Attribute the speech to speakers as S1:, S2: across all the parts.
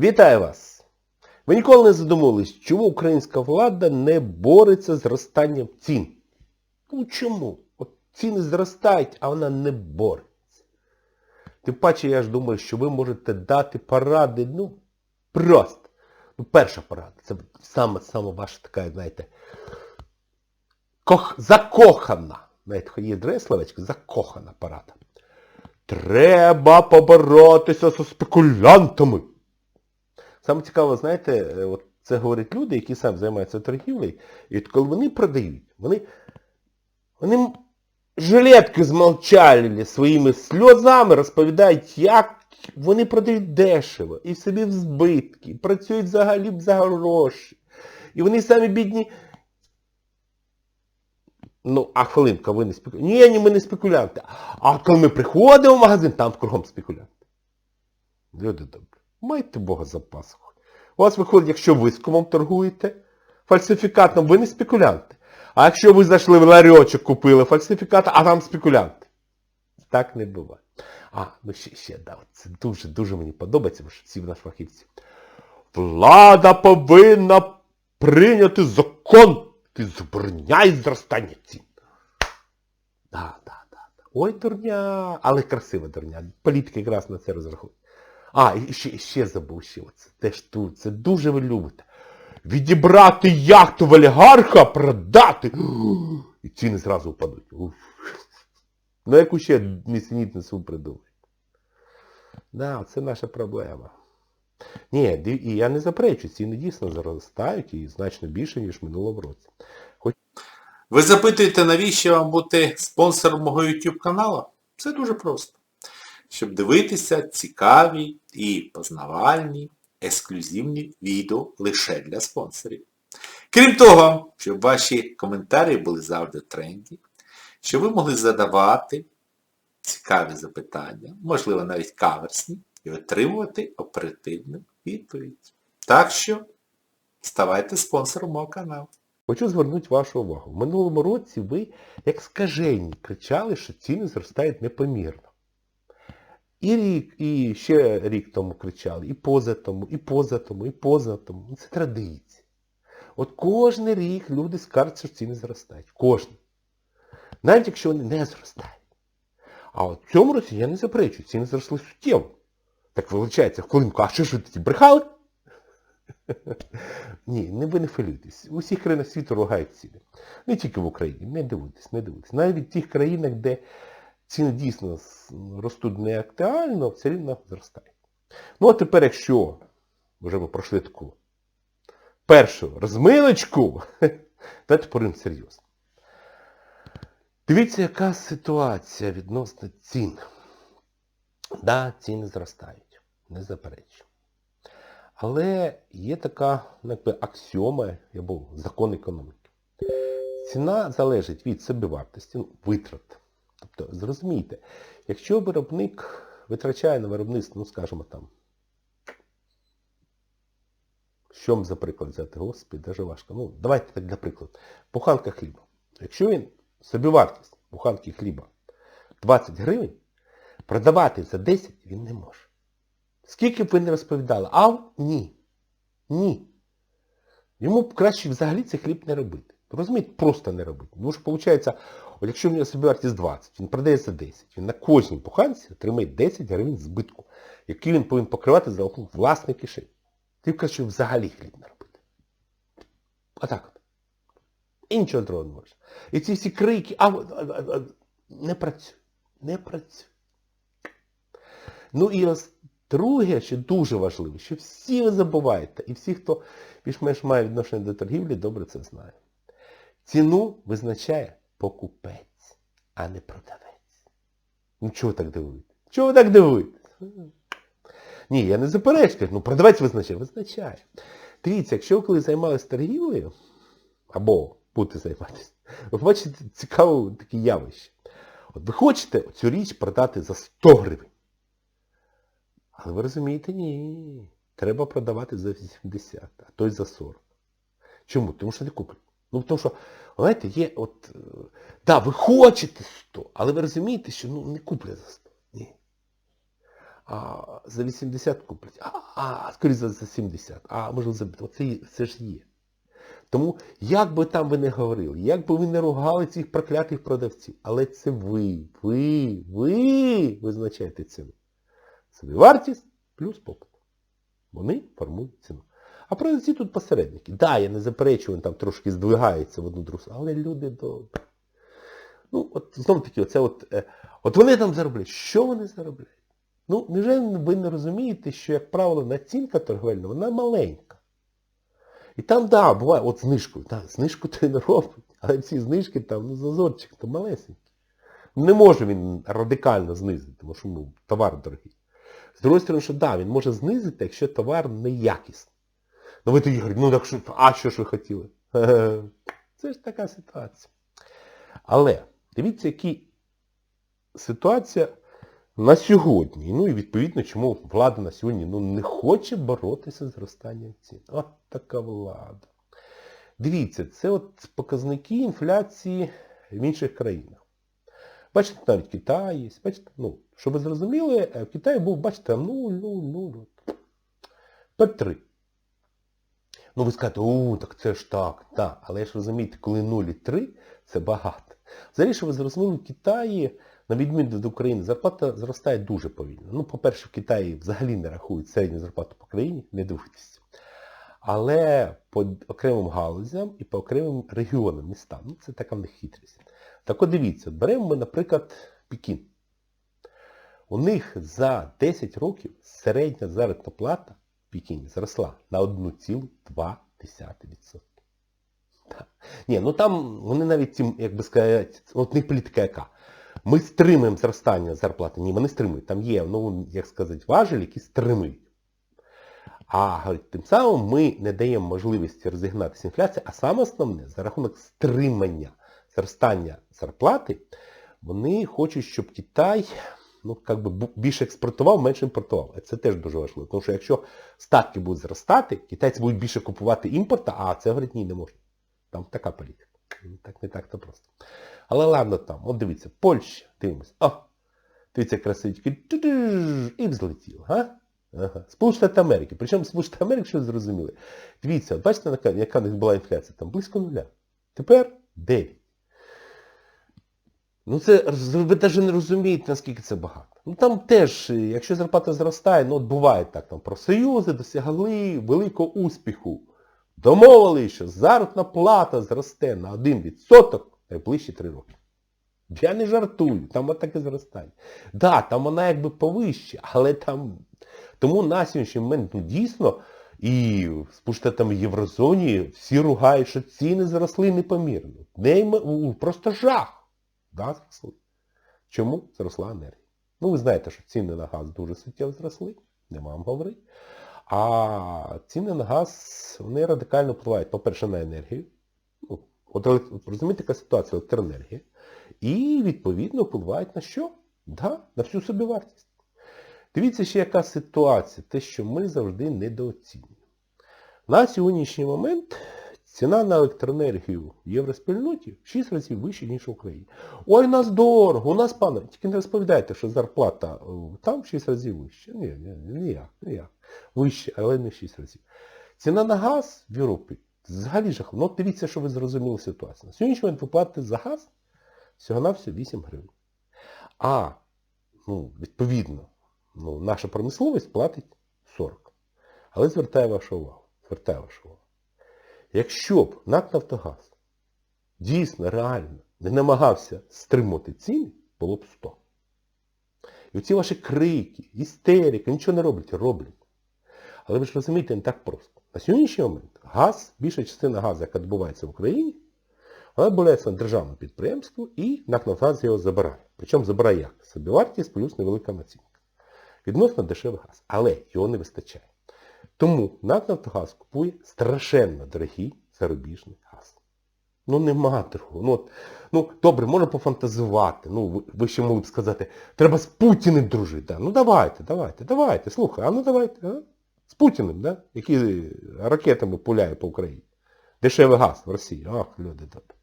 S1: Вітаю вас! Ви ніколи не задумувались, чому українська влада не бореться з зростанням цін? Ну чому? От ціни зростають, а вона не бореться. Тим паче, я ж думаю, що ви можете дати поради, ну, просто. Ну, перша порада. Це саме, саме ваша така, знаєте, кох... закохана. Знаєте, є дре словечко, закохана порада. Треба поборотися зі спекулянтами. Саме цікаво, знаєте, е, от це говорять люди, які самі займаються торгівлею, і от коли вони продають, вони, вони жилетки змолчали своїми сльозами, розповідають, як вони продають дешево, і собі в збитки, працюють взагалі за гроші. І вони самі бідні. Ну, а хвилинка, ви не спекулянти. Ні, ні, ми не спекулянти. А коли ми приходимо в магазин, там кругом спекулянти. Люди добрі, майте Бога за пасуху. У вас виходить, якщо ви з комом торгуєте, фальсифікатом ви не спекулянти. А якщо ви зайшли в ларьочок, купили фальсифікат, а там спекулянти. Так не буває. А, ну ще, ще, да, це дуже-дуже мені подобається, бо що всі в нас фахівці. Влада повинна прийняти закон, який забороняє зростання цін. Да, да, да. Ой, дурня, але красива дурня. Політики якраз на це розраховують. А, і ще, ще забув ще оце. Теж тут, це дуже ви любите. Відібрати яхту в олігарха, продати. І ціни зразу впадуть. Уф. Ну яку ще нісенітницю придумають. Да, це наша проблема. Ні, і я не заперечую, ціни дійсно зростають і значно більше, ніж в минулому році.
S2: Ви запитуєте, навіщо вам бути спонсором мого YouTube каналу? Це дуже просто. Щоб дивитися цікаві і познавальні, ексклюзивні відео лише для спонсорів. Крім того, щоб ваші коментарі були завжди тренді, щоб ви могли задавати цікаві запитання, можливо навіть каверсні, і отримувати оперативну відповідь. Так що ставайте спонсором мого каналу.
S1: Хочу звернути вашу увагу. В минулому році ви, як скажені, кричали, що ціни зростають непомірно. І рік, і ще рік тому кричали, і поза тому, і поза тому, і поза тому. Ну, Це традиція. От кожен рік люди скажуть, що ціни зростають. Кожен. Навіть якщо вони не зростають. А от в цьому році я не заперечую, ціни зросли суттєво. Так вилучається в хвилинку, а що ж ви тоді брехали? Ні, не ви не хвилюйтесь. У всіх країнах світу ругають ціни. Не тільки в Україні. Не дивуйтесь, не дивуйтесь. Навіть в тих країнах, де ціни дійсно ростуть не актуально, все рівно зростають. Ну а тепер, якщо вже ми пройшли таку першу розминочку, давайте порим серйозно. Дивіться, яка ситуація відносно цін. Да, ціни зростають, не заперечую. Але є така ну, якби, аксіома або закон економіки. Ціна залежить від собівартості, ну, витрат. Тобто, зрозумійте, якщо виробник витрачає на виробництво, ну скажімо там, що за приклад взяти, господи, даже важко. Ну, давайте так для прикладу. Буханка хліба. Якщо він, собівартість буханки хліба 20 гривень, продавати за 10 він не може. Скільки б ви не розповідали, а ні. Ні. Йому б краще взагалі цей хліб не робити. Розумієте, просто не робити. Тому що виходить, от якщо в нього собівартість 20, він продає за 10, він на кожній буханці отримає 10 гривень збитку, який він повинен покривати за рахунок власної кишені. Ти що взагалі хліб не робити. Отак от. І нічого другого не можна. І ці всі крики, а, а, а, а не працює. Не працює. Ну і ось друге, що дуже важливо, що всі ви забуваєте, і всі, хто більш-менш має відношення до торгівлі, добре це знає. Ціну визначає покупець, а не продавець. Ну чого так дивуєте? Чого ви так дивуєтесь? Ні, я не заперечую, ну продавець визначає, визначає. Дивіться, якщо ви коли займалися торгівлею, або будете займатися, ви побачите цікаве таке явище. От ви хочете цю річ продати за 100 гривень. Але ви розумієте, ні. Треба продавати за 80, а то й за 40. Чому? Тому що не куплять. Ну, тому що, знаєте, є от... Так, да, ви хочете 100, але ви розумієте, що ну, не куплять за 100. Ні. а, за 80 куплять. А, а скоріше за, за 70. А можливо за оце, це ж є. Тому, як би там ви не говорили, як би ви не ругали цих проклятих продавців, але це ви, ви, ви визначаєте ціну. Собівартість плюс попит. Вони формують ціну. А продавці тут посередники. Да, я не заперечую, вони там трошки здвигаються в одну другу, але люди добрі. Ну, от знову таки, оце от, е, от вони там заробляють. Що вони заробляють? Ну, невже ви не розумієте, що, як правило, націнка торговельна, вона маленька. І там, да, буває, от знижкою, да, знижку то не робить, але ці знижки там, ну, зазорчик, то малесенький. Не може він радикально знизити, тому що ну, товар дорогий. З другої сторони, що да, він може знизити, якщо товар неякісний. Ну ви тоді говорите, ну так що, а що ж ви хотіли? Е, Це ж така ситуація. Але дивіться, які ситуація на сьогодні. Ну і відповідно, чому влада на сьогодні ну, не хоче боротися з зростанням цін. От така влада. Дивіться, це от показники інфляції в інших країнах. Бачите, навіть Китай є. Бачите, ну, щоб ви зрозуміли, е, в Китаї був, бачите, 0, 0, 0. Тепер 3. Ну ви скажете, о, так це ж так, так. Але ж розумієте, коли 0 і 3, це багато. Взагалі, що ви зрозуміли, в Китаї, на відміну від України, зарплата зростає дуже повільно. Ну, по-перше, в Китаї взагалі не рахують середню зарплату по країні, не дивитися. Але по окремим галузям і по окремим регіонам, містам. Ну, це така в них хитрість. Так от дивіться, беремо ми, наприклад, Пекін. У них за 10 років середня заробітна плата Пекіні зросла на 1,2%. Так. Ні, ну там вони навіть як би сказати, от них політика яка. Ми стримуємо зростання зарплати. Ні, ми не стримуємо. Там є, ну, як сказати, важелі, які стримують. А говорить, тим самим ми не даємо можливості розігнатися інфляції, а саме основне, за рахунок стримання зростання зарплати, вони хочуть, щоб Китай ну, как би, більше експортував, менше імпортував. Це теж дуже важливо. Тому що якщо статки будуть зростати, китайці будуть більше купувати імпорта, а це говорить, ні, не можна. Там така політика. Ну, Так не так то просто. Але ладно там, от дивіться, Польща, дивимось. О! Дивіться, ту-ду-ж, і взлетіло, га? Ага. Сполучені Америки. Причому Сполучені Штати Америки, що зрозуміли? Дивіться, от бачите, яка в них була інфляція? Там близько нуля. Тепер 9. Ну це ви навіть не розумієте, наскільки це багато. Ну там теж, е, якщо зарплата зростає, ну от буває так, там профсоюзи досягли великого успіху. Домовили, що заробітна плата зросте на 1% найближчі 3 роки. Я не жартую, там отаке зростання. Так, да, там вона якби повище, але там... Тому на сьогоднішній момент ну, дійсно і там в Єврозоні всі ругають, що ціни зросли непомірно. Нейм... Просто жах. Да, зросли. Чому? Зросла енергія. Ну ви знаєте, що ціни на газ дуже суттєво зросли, нема вам говорити. А ціни на газ, вони радикально впливають, по-перше, на енергію. Ну, от, розумієте, яка ситуація електроенергія. І, відповідно, впливають на що? Да, на всю собівартість. Дивіться ще яка ситуація, те, що ми завжди недооцінюємо. На сьогоднішній момент ціна на електроенергію в євроспільноті в 6 разів вища, ніж в Україні. Ой, нас дорого, у нас пане, тільки не розповідайте, що зарплата е, там в 6 разів вища. Ні, ні, ніяк, ніяк. Вище, але не в 6 разів. Ціна на газ в Європі взагалі жах. Ну дивіться, що ви зрозуміли ситуацію. На сьогоднішній момент ви платите за газ всього-навсього 8 гривень. А, ну, відповідно, ну, наша промисловість платить 40. Але звертаю вашу увагу. Звертаю вашу увагу. Якщо б НАК Нафтогаз дійсно, реально не намагався стримувати ціни, було б 100. І оці ваші крики, істерика, нічого не роблять, роблять. Але ви ж розумієте, не так просто. На сьогоднішній момент газ, більша частина газу, яка добувається в Україні, вона додається на державне підприємство і НАК Нафтогаз його забирає. Причому забирає як? Собівартість плюс невелика націнка. Відносно дешевий газ. Але його не вистачає. Тому НАК Нафтогаз купує страшенно дорогий зарубіжний газ. Ну нема другого. Ну, от, ну добре, можна пофантазувати. Ну, ви, ще могли б сказати, треба з Путіним дружити. Да? Ну давайте, давайте, давайте, слухай, а ну давайте, а? З Путіним, да? який ракетами пуляє по Україні. Дешевий газ в Росії. Ах, люди добрі.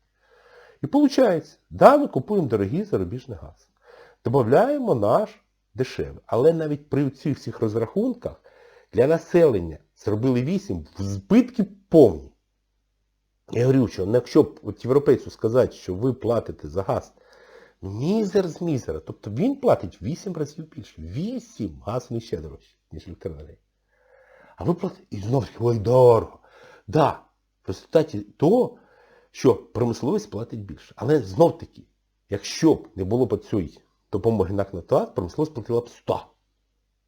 S1: І виходить, да, ми купуємо дорогий зарубіжний газ. Додаємо наш дешеве. Але навіть при цих всіх розрахунках для населення зробили 8, збитки повні. Я говорю, що ну, якщо б от європейцю сказати, що ви платите за газ мізер з мізера, тобто він платить 8 разів більше. 8 газ не ще дорожче, ніж електроенергія. А ви платите, і знову таки, ой, дорого. Да, в результаті того, що промисловість платить більше. Але знов таки, якщо б не було б цієї допомоги НАК «Нафтогаз», промисловість платила б 100.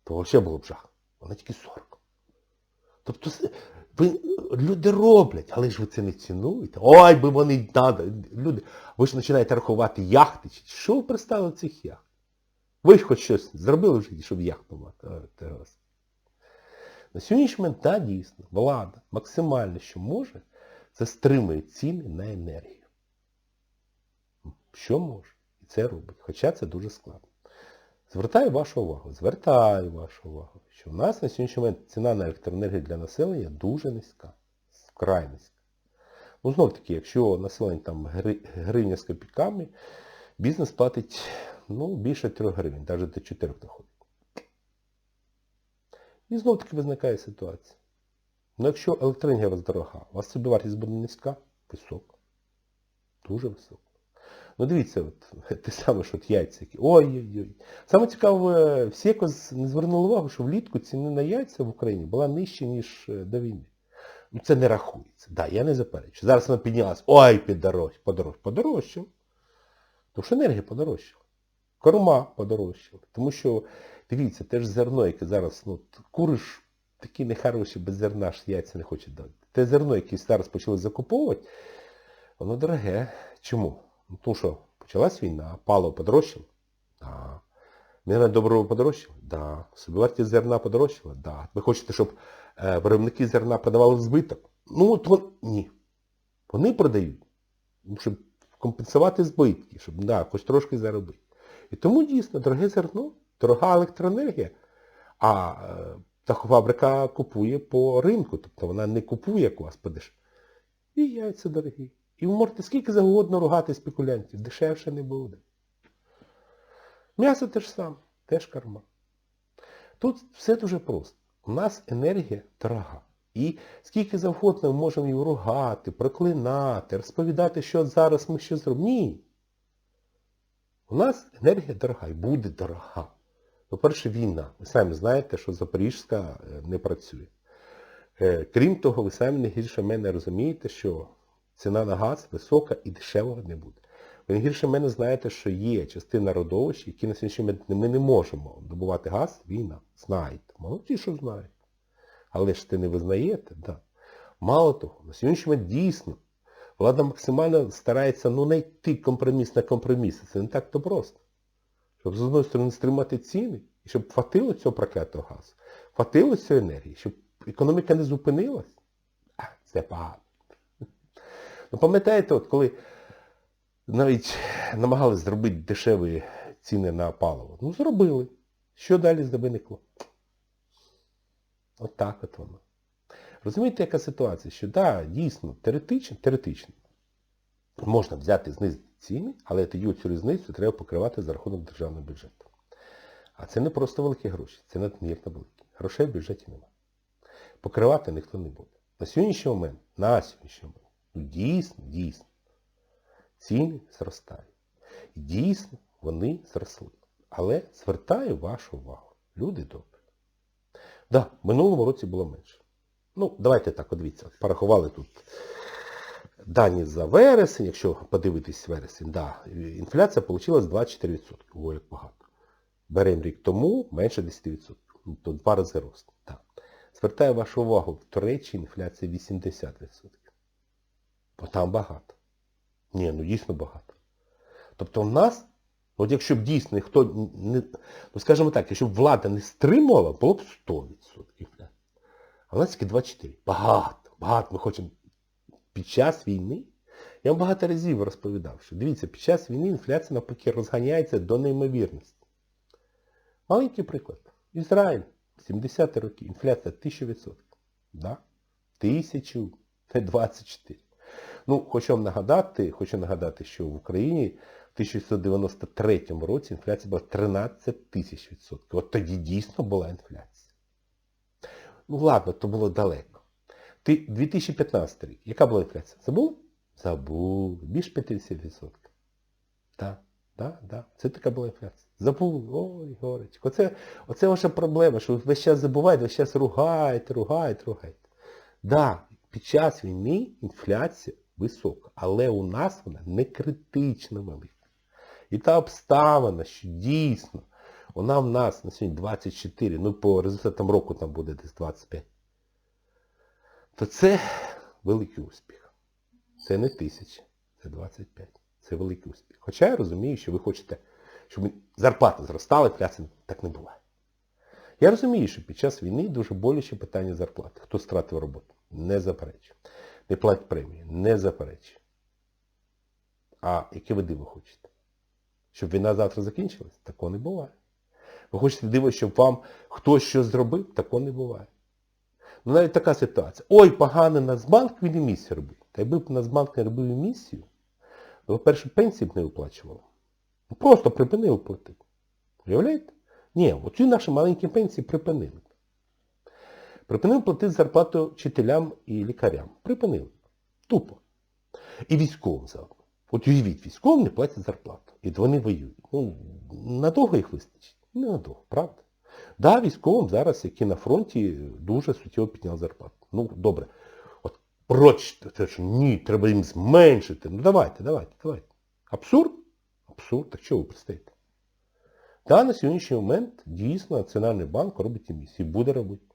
S1: То взагалі було б жах. Вона тільки 40. Тобто ви, люди роблять, але ж ви це не цінуєте. Ой, би вони надо. Люди, ви ж починаєте рахувати яхти. Що ви представили цих яхт? Ви ж хоч щось зробили в житті, щоб яхту мати. Господи. На сьогоднішній момент, так, дійсно, влада максимально, що може, це стримує ціни на енергію. Що може? І це робить. Хоча це дуже складно. Звертаю вашу увагу, звертаю вашу увагу, що в нас на сьогоднішній момент ціна на електроенергію для населення дуже низька. Вкрай низька. Ну, знов таки, якщо населення там гри- гривня з копійками, бізнес платить ну, більше 3 гривень, навіть до 4 доходить. І знов таки виникає ситуація. Ну якщо електроенергія у вас дорога, у вас собівартість буде низька, висока. Дуже висока. Ну дивіться, от, те саме, що от яйця. Ой-ой-ой. Саме цікаве, всі якось не звернули увагу, що влітку ціни на яйця в Україні була нижча, ніж е, до війни. Ну це не рахується. Да, я не заперечую. Зараз вона піднялась. Ой, піддорож, подорож, подорожчав. Тому що енергія подорожчала. Корма подорожчала. Тому що, дивіться, те ж зерно, яке зараз, ну, куриш такі нехороші, без зерна ж яйця не хоче дати. Те зерно, яке зараз почали закуповувати, воно дороге. Чому? Ну, що почалась війна, паливо подорожчало? Да. Мінеральне добриво подорожчало? Да. Собівартість зерна подорожчала? Да. Ви хочете, щоб е, виробники зерна продавали в збиток? Ну от ні. Вони продають, ну, щоб компенсувати збитки, щоб да, хоч трошки заробити. І тому дійсно дороге зерно, дорога електроенергія, а е, птахофабрика купує по ринку, тобто вона не купує, як у вас подеш. І яйця дорогі. І ви можете скільки завгодно ругати спекулянтів, дешевше не буде. М'ясо те ж саме, теж карма. Тут все дуже просто. У нас енергія дорога. І скільки завгодно ми можемо її ругати, проклинати, розповідати, що зараз ми що зробимо. Ні. У нас енергія дорога і буде дорога. По-перше, війна. Ви самі знаєте, що Запорізька е, не працює. Е, Крім того, ви самі не гірше мене розумієте, що ціна на газ висока і дешевого не буде. Ви гірше мене знаєте, що є частина родовищ, які на сьогоднішній момент ми не можемо добувати газ, війна. Знаєте. Молодці, що знаєте. Але ж ти не визнаєте, да. Мало того, на сьогоднішній момент дійсно влада максимально старається ну, знайти компроміс на компроміс. Це не так то просто. Щоб з одної сторони стримати ціни, і щоб хватило цього проклятого газу, хватило цієї енергії, щоб економіка не зупинилась. Це багато. Ну пам'ятаєте, от коли навіть намагалися зробити дешеві ціни на паливо. Ну зробили. Що далі виникло? От так от воно. Розумієте, яка ситуація? Що да, дійсно, теоретично, теоретично. Можна взяти знизити ціни, але тоді цю різницю треба покривати за рахунок державного бюджету. А це не просто великі гроші, це надмірно великі. Грошей в бюджеті немає. Покривати ніхто не буде. На сьогоднішній момент, на сьогоднішній момент, дійсно, дійсно, ціни зростають. Дійсно вони зросли. Але звертаю вашу увагу. Люди добрі. Так, да, минулому році було менше. Ну, давайте так, дивіться, порахували тут дані за вересень, якщо подивитись вересень, да, інфляція вийшла 24%. Ой, як багато. Беремо рік тому менше 10%. Ну, то два рази рост. Так. Звертаю вашу увагу, в Туреччині інфляція 80%. Бо там багато. Ні, ну дійсно багато. Тобто в нас, от якщо б дійсно ніхто не, ну скажімо так, якщо б влада не стримувала, було б 100% інфляції. А в нас тільки 24. Багато, багато. Ми хочемо під час війни. Я вам багато разів розповідав, що дивіться, під час війни інфляція навпаки розганяється до неймовірності. Маленький приклад. Ізраїль. 70-ті роки. Інфляція 1000%. Да? Тисячу. Це 24. Ну, хочу вам нагадати, хочу нагадати, що в Україні в 1993 році інфляція була 13 тисяч відсотків. От тоді дійсно була інфляція. Ну ладно, то було далеко. Ти 2015 рік. Яка була інфляція? Забув? Забув. Більш 50%. Так, так, так. Це така була інфляція. Забув. Ой, горечко. Оце, оце ваша проблема, що ви весь час забуваєте, весь час ругаєте, ругаєте, ругаєте. Да, під час війни інфляція висока, але у нас вона не критично велика. І та обставина, що дійсно, вона в нас на сьогодні 24, ну по результатам року там буде десь 25, то це великий успіх. Це не тисяча, це 25. Це великий успіх. Хоча я розумію, що ви хочете, щоб зарплата зростала, інфляція так не буває. Я розумію, що під час війни дуже боляче питання зарплати. Хто стратив роботу? Не заперечую. Не платить премії? Не заперечую. А яке ви диво хочете? Щоб війна завтра закінчилась? Такого не буває. Ви хочете диво, щоб вам хтось щось зробив? Такого не буває. Ну навіть така ситуація. Ой, поганий Нацбанк, він і місію робив. Та якби б Нацбанк не робив місію, то, по-перше, пенсії б не виплачували. Ну, Просто припинив платити. Уявляєте? Ні, оці наші маленькі пенсії припинили. Припинив платити зарплату вчителям і лікарям. Припинили. Тупо. І військовим заодно. От уявіть, військовим не платять зарплату. І вони воюють. Ну, надовго їх вистачить? Не надовго, правда? Да, військовим зараз, які на фронті, дуже суттєво підняли зарплату. Ну, добре. От прочте, що ні, треба їм зменшити. Ну давайте, давайте, давайте. Абсурд? Абсурд. Так чого ви пристаєте? Та на сьогоднішній момент дійсно Національний банк робить емісію. Буде робити.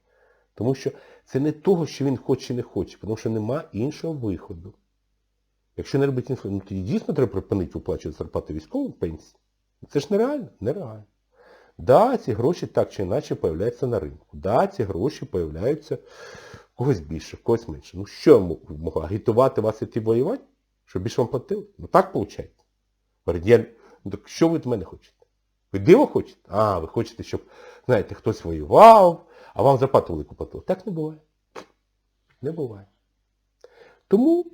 S1: Тому що це не того, що він хоче чи не хоче, тому що нема іншого виходу. Якщо не робить інфляцію, ну тоді дійсно треба припинити виплачувати зарплати військовим пенсії. Це ж нереально? Нереально. Да, ці гроші так чи інакше появляються на ринку. Да, ці гроші появляються в когось більше, в когось менше. Ну що я можу? Агітувати вас іти воювати? Щоб більше вам платили? Ну так виходить. Я... Ну так що ви від мене хочете? Ви диво хочете? А, ви хочете, щоб, знаєте, хтось воював, а вам зарплату велику платили. Так не буває. Не буває. Тому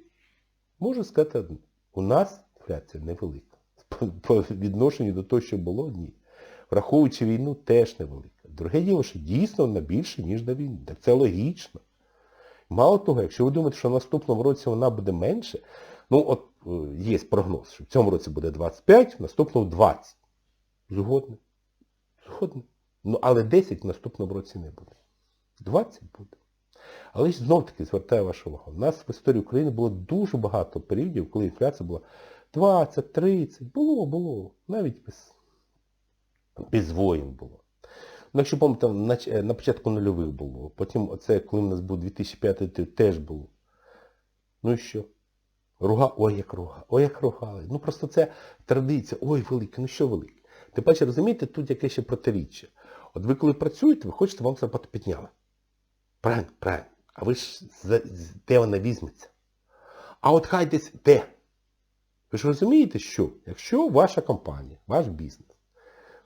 S1: можу сказати одне. У нас інфляція невелика. По, відношенню до того, що було, ні. Враховуючи війну, теж невелика. Друге діло, що дійсно вона більше, ніж на війні. Так це логічно. Мало того, якщо ви думаєте, що в наступному році вона буде менше, ну от е, є прогноз, що в цьому році буде 25, в наступному 20. Згодно. Згодно. Ну, але 10 в наступному році не буде. 20 буде. Але ж знов-таки звертаю вашу увагу. У нас в історії України було дуже багато періодів, коли інфляція була 20, 30. Було, було. Навіть без, без воїн було. Ну, якщо пам'ятаєте, на, на початку нульових було. Потім оце, коли в нас був 2005, теж було. Ну і що? Руга, ой, як руга, ой, як ругали. Ну просто це традиція, ой, велике, ну що велике. Тим паче, розумієте, тут яке ще протиріччя. От ви коли працюєте, ви хочете, вам зарплату підняли. Правильно, правильно. А ви ж де вона візьметься? А от хай десь де? Ви ж розумієте, що якщо ваша компанія, ваш бізнес,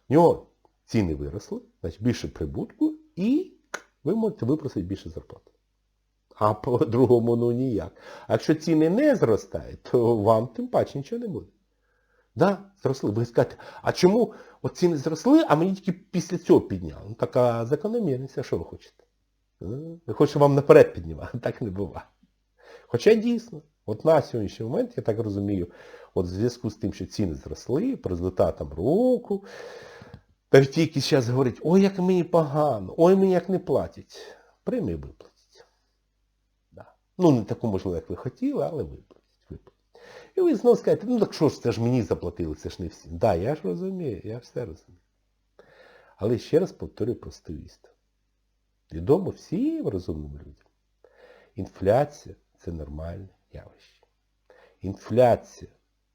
S1: в нього ціни виросли, значить більше прибутку і ви можете випросити більше зарплати. А по-другому ну ніяк. А якщо ціни не зростають, то вам тим паче нічого не буде. Да, зросли. Ви скажете, а чому ціни зросли, а мені тільки після цього підняли? Ну така закономірність, а що ви хочете? Е, Ви хочете вам наперед піднімати, так не буває. Хоча дійсно, от на сьогоднішній момент, я так розумію, от в зв'язку з тим, що ціни зросли, по результатам року, навіть ті, які зараз говорять, ой, як мені погано, ой, мені як не платять. Премії виплатять. Да. Ну, не таку, можливо, як ви хотіли, але виплатять. І ви знову скажете, ну так що ж, це ж мені заплатили, це ж не всі. Так, да, я ж розумію, я все розумію. Але ще раз повторюю просту істину. Відомо всім розумним людям. Інфляція це нормальне явище. Інфляція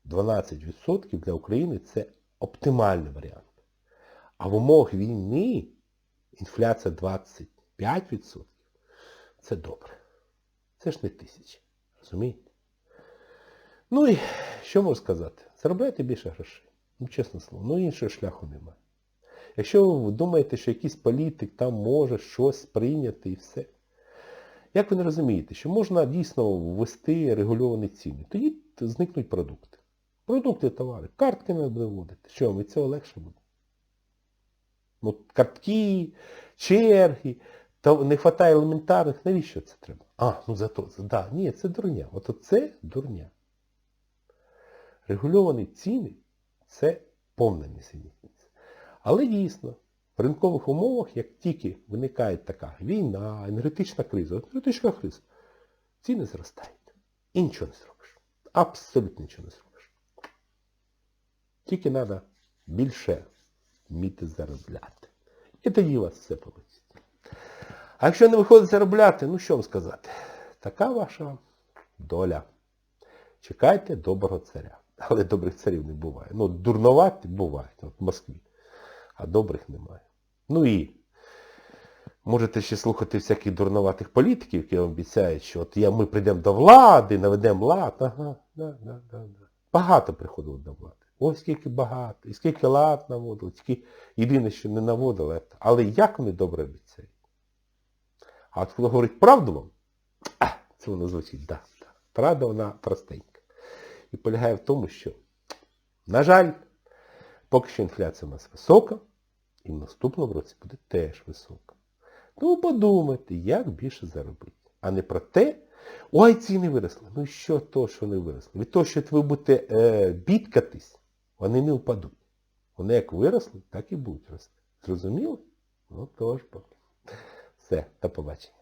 S1: 12% для України це оптимальний варіант. А в умовах війни інфляція 25% це добре. Це ж не тисячі. Розумієте? Ну і що можу сказати? Заробляйте більше грошей. Ну, чесне слово, ну іншого шляху немає. Якщо ви думаєте, що якийсь політик там може щось прийняти і все. Як ви не розумієте, що можна дійсно ввести регульовані ціни, тоді зникнуть продукти. Продукти, товари. Картки не буде вводити. Що, від цього легше буде? Ну, картки, черги, то не вистачає елементарних, навіщо це треба? А, ну зато, да, ні, це дурня. От це дурня. Регульовані ціни це повна несенітниця. Але дійсно, в ринкових умовах, як тільки виникає така війна, енергетична криза, енергетична криза, ціни зростають. І нічого не зробиш. Абсолютно нічого не зробиш. Тільки треба більше вміти заробляти. І тоді у вас все вийде. А якщо не виходить заробляти, ну що вам сказати? Така ваша доля. Чекайте доброго царя. Але добрих царів не буває. Ну, дурноваті бувають, от в Москві. А добрих немає. Ну і можете ще слухати всяких дурноватих політиків, які вам обіцяють, що от я, ми прийдемо до влади, наведемо лад. Ага, да, да, да, да. Багато приходило до влади. Ось скільки багато. І скільки лад наводили, тільки єдине, що не наводили. Але як вони добре обіцяють. А от коли говорить правду вам, це воно звучить, да, да. Правда вона простенька. І полягає в тому, що, на жаль, поки що інфляція у нас висока, і в наступному році буде теж висока. Тому подумайте, як більше заробити. А не про те, ой, ціни виросли. Ну що то, що не виросли? Від того, що ви будете е, бідкатись, вони не впадуть. Вони як виросли, так і будуть рости. Зрозуміло? Ну тож бо. Все, до побачення.